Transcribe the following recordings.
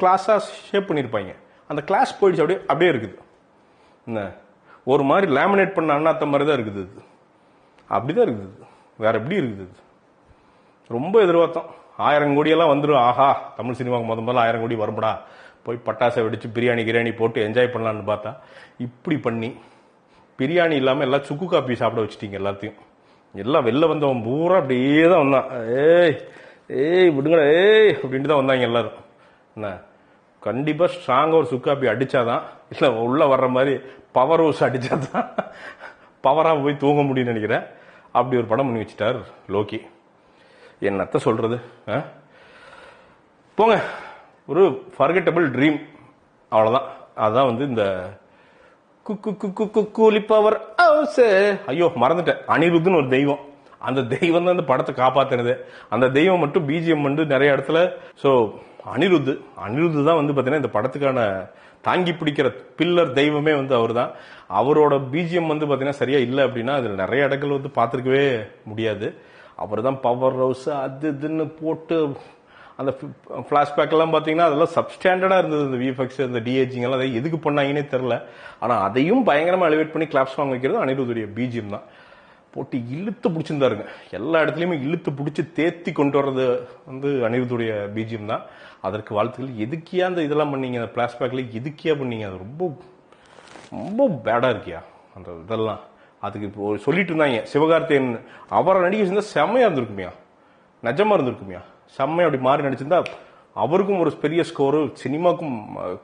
கிளாஸாக ஷேப் பண்ணியிருப்பாங்க அந்த கிளாஸ் போயிடுச்சு அப்படியே அப்படியே இருக்குது. என்ன? ஒரு மாதிரி லேமினேட் பண்ண அண்ணாத்த மாதிரி தான் இருக்குது இது. அப்படிதான் இருக்குது வேற எப்படி இருக்குது இது? ரொம்ப எதிர்பார்த்தோம். ஆயிரம் கோடியெல்லாம் வந்துடும் ஆஹா தமிழ் சினிமாவுக்கு முத முதல்ல ஆயிரம் கோடி வரும்படா. போய் பட்டாசை வெடிச்சு பிரியாணி கிரியாணி போட்டு என்ஜாய் பண்ணலான்னு பார்த்தா இப்படி பண்ணி பிரியாணி இல்லாமல் எல்லாம் சுக்கு காப்பி சாப்பிட வச்சுட்டீங்க எல்லாத்தையும். எல்லாம் வெளில வந்தவன் பூரா அப்படியே தான் வந்தான். ஏய் ஏய் விடுங்கடா ஏய் அப்படின்ட்டு தான் வந்தாங்க எல்லாரும். என்ன? கண்டிப்பாக ஸ்ட்ராங்காக ஒரு சுக்காப்பி அடிச்சாதான் இல்லை உள்ளே வர்ற மாதிரி பவர் ஹவுஸ் அடிச்சாதான் பவராக போய் தூங்க முடியும்னு நினைக்கிறேன். அப்படி ஒரு படம் பண்ணி வச்சிட்டார் லோகி என்னத்த சொல்கிறது ஆ? போங்க. ஒரு ஃபர்கெட்டபிள் ட்ரீம் அவ்வளோதான் அதுதான் வந்து இந்த குக்கு குக்கு குக்கூலி பவர் ஹவுஸ் ஐயோ மறந்துட்டேன். அனிருத்துன்னு ஒரு தெய்வம். அந்த தெய்வம் தான் அந்த படத்தை காப்பாத்தினது. அந்த தெய்வம் மட்டும் பிஜிஎம் வந்து நிறைய இடத்துல ஸோ அனிருத்து அனிருத்து தான் வந்து பார்த்தீங்கன்னா இந்த படத்துக்கான தாங்கி பிடிக்கிற பில்லர் தெய்வமே வந்து அவர் தான் அவரோட பிஜிஎம் வந்து பார்த்தீங்கன்னா சரியா இல்லை அப்படின்னா அதில் நிறைய இடங்கள் வந்து பார்த்துருக்கவே முடியாது. அவர் தான் பவர் ஹவுஸ் அது இதுன்னு போட்டு அந்த ஃப்ளாஷ்பேக்கெல்லாம் பார்த்தீங்கன்னா அதெல்லாம் சப்ஸ்டாண்டர்டாக இருந்தது இந்த விஎஃப்எக்ஸ் இந்த டிஏஜிங் எல்லாம். அதை எதுக்கு பண்ணாங்கன்னே தெரில ஆனால் அதையும் பயங்கரமாக எலிவேட் பண்ணி கிளாப்ஸ் வாங்க வைக்கிறது அனிருத்துடைய பிஜிஎம் தான். போட்டு இழுத்து பிடிச்சிருந்தாருங்க. எல்லா இடத்துலையுமே இழுத்து பிடிச்சி தேத்தி கொண்டு வர்றது வந்து அனிருத்துடைய பிஜிஎம் தான். அதற்கு வாழ்த்துக்கள். எதுக்கியா அந்த இதெல்லாம் பண்ணீங்க? அந்த ஃபிளாஷ்பேக்ல எதுக்கியா பண்ணீங்க? அது ரொம்ப ரொம்ப பேடாக இருக்கியா? அந்த இதெல்லாம். அதுக்கு இப்போ சொல்லிட்டு இருந்தாங்க. சிவகார்த்தியன் அவரை நடிக்க செஞ்சால் செம்மையாக இருந்திருக்குமியா நிஜமாக இருந்திருக்குமியா செம்மையாக அப்படி மாறி நடிச்சிருந்தா அவருக்கும் ஒரு பெரிய ஸ்கோரு சினிமாக்கும்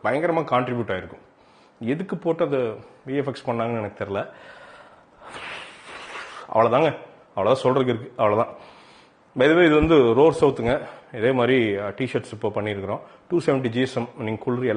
பயங்கரமாக கான்ட்ரிபியூட் ஆகிருக்கும் எதுக்கு போட்டு அதை விஎஃப்எக்ஸ் பண்ணாங்கன்னு எனக்கு தெரில அவ்வளவுதாங்க. அவ்வளோதான் சொல்கிறதுக்கு இருக்கு. அவ்வளவுதான். பைதவே இது வந்து ரோர் சவுத்துங்க. இதே மாதிரி டிஷர்ட்ஸ் இப்போ பண்ணியிருக்கிறோம். டூ செவன்ட்டி ஜிஎஸ்எம் நீங்கள் குளிர்